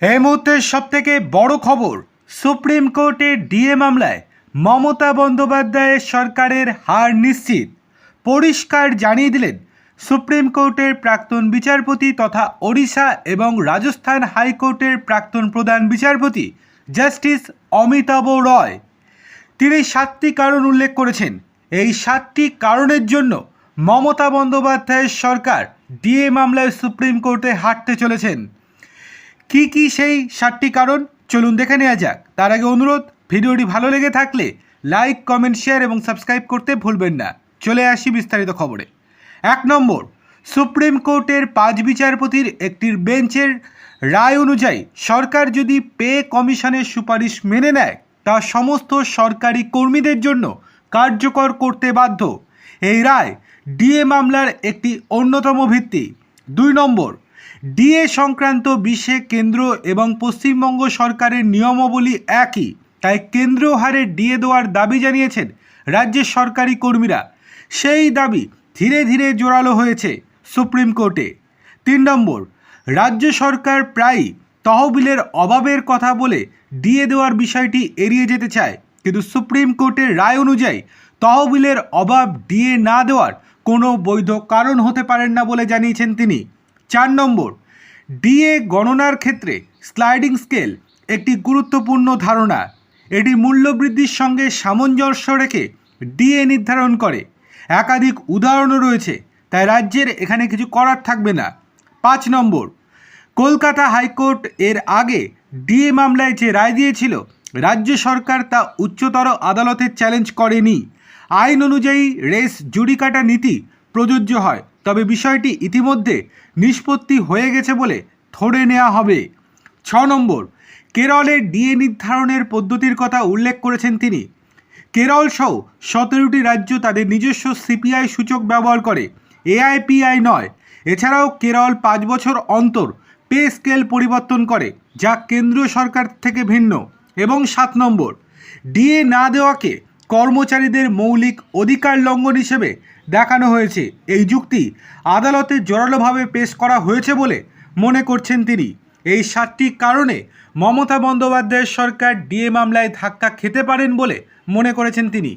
এই মুহূর্তের সব থেকে বড় খবর, সুপ্রিম কোর্টের ডিএ মামলায় মমতা বন্দ্যোপাধ্যায়ের সরকারের হার নিশ্চিত। পরিষ্কার জানিয়ে দিলেন, সুপ্রিম কোর্টের প্রাক্তন বিচারপতি তথা ওড়িশা এবং রাজস্থান হাইকোর্টের প্রাক্তন প্রধান বিচারপতি জাস্টিস অমিতাভ রয়। তিনি সাতটি কারণ উল্লেখ করেছেন। এই সাতটি কারণের জন্য মমতা বন্দ্যোপাধ্যায়ের সরকার ডিএ মামলায় সুপ্রিম কোর্টে হাঁটতে চলেছেন। কি কি সেই সাতটি কারণ? চলুন দেখে নেওয়া যাক। তার আগে অনুরোধ, ভিডিওটি ভালো লেগে থাকলে লাইক, কমেন্ট, শেয়ার এবং সাবস্ক্রাইব করতে ভুলবেন না। চলে আসি বিস্তারিত খবরে। এক নম্বর, সুপ্রিম কোর্টের পাঁচ বিচারপতির একটির বেঞ্চের রায় অনুযায়ী সরকার যদি পে কমিশনের সুপারিশ মেনে নেয়, তা সমস্ত সরকারি কর্মীদের জন্য কার্যকর করতে বাধ্য। এই রায় ডিএ মামলার একটি অন্যতম ভিত্তি। দুই নম্বর ডিএ সংক্রান্ত বিষয়ে কেন্দ্র এবং পশ্চিমবঙ্গ সরকারের নিয়মাবলী একই। তাই কেন্দ্রীয় হারে ডিএ দেওয়ার দাবি জানিয়েছেন রাজ্যের সরকারি কর্মীরা। সেই দাবি ধীরে ধীরে জোরালো হয়েছে সুপ্রিম কোর্টে। তিন নম্বর, রাজ্য সরকার প্রায়ই তহবিলের অভাবের কথা বলে ডিএ দেওয়ার বিষয়টি এড়িয়ে যেতে চায়। কিন্তু সুপ্রিম কোর্টের রায় অনুযায়ী তহবিলের অভাব ডিএ না দেওয়ার কোনো বৈধ কারণ হতে পারেন না বলে জানিয়েছেন তিনি। চার নম্বর। ডিএ গণনার ক্ষেত্রে স্লাইডিং স্কেল একটি গুরুত্বপূর্ণ ধারণা। এটি মূল্যবৃদ্ধির সঙ্গে সামঞ্জস্য রেখে ডিএ নির্ধারণ করে। একাধিক উদাহরণও রয়েছে, তাই রাজ্যের এখানে কিছু করার থাকবে না। পাঁচ নম্বর, কলকাতা হাইকোর্ট এর আগে ডিএ মামলায় যে রায় দিয়েছিল, রাজ্য সরকার তা উচ্চতর আদালতে চ্যালেঞ্জ করেনি। আইন অনুযায়ী রেস জুডিকাটা নীতি প্রযোজ্য হয়। তবে বিষয়টি ইতিমধ্যে নিষ্পত্তি হয়ে গেছে বলে ধরে নেওয়া হবে। ছ নম্বর, কেরলের ডিএ নির্ধারণের পদ্ধতির কথা উল্লেখ করেছেন তিনি। কেরল সহ সতেরোটি রাজ্য তাদের নিজস্ব সিপিআই সূচক ব্যবহার করে, এআইপিআই নয়। এছাড়াও কেরল পাঁচ বছর অন্তর পে স্কেল পরিবর্তন করে, যা কেন্দ্রীয় সরকার থেকে ভিন্ন। এবং সাত নম্বর, ডিএ না দেওয়াকে কর্মচারীদের মৌলিক অধিকার লঙ্ঘন হিসেবে দেখানো হয়েছে। এই যুক্তি আদালতে জোরালোভাবে পেশ করা হয়েছে বলে মনে করছেন তিনি। এই সাতটি কারণে মমতা বন্দ্যোপাধ্যায়ের সরকার ডিএ মামলায় ধাক্কা খেতে পারেন বলে মনে করেছেন তিনি।